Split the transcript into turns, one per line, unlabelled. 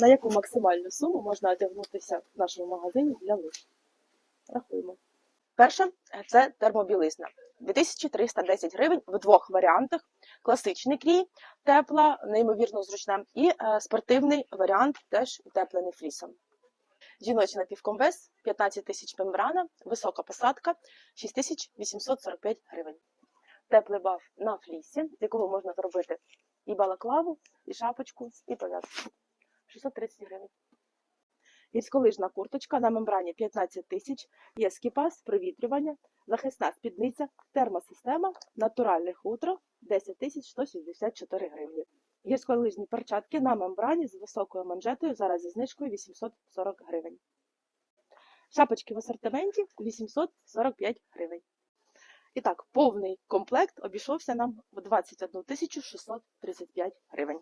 На яку максимальну суму можна одягнутися в нашому магазині для лиш? Рахуємо. Перше це термобілизна. 2310 гривень в двох варіантах: класичний крій, тепла, неймовірно зручна, і е, спортивний варіант, теж утеплений флісом. Жіночий напівкомвес 15 тисяч мембрана, висока посадка 6845 гривень. Теплий баф на флісі, з якого можна зробити і балаклаву, і шапочку, і пов'язку. 630 гривень. Гірськолижна курточка на мембрані 15 тисяч, є скіпас, привітрювання, захисна спідниця, термосистема, натуральне хутро 10 тисяч 164 гривні. Гірськолижні перчатки на мембрані з високою манжетою, зараз зі знижкою 840 гривень. Шапочки в асортименті 845 гривень. І так, повний комплект обійшовся нам в 21 635 гривень.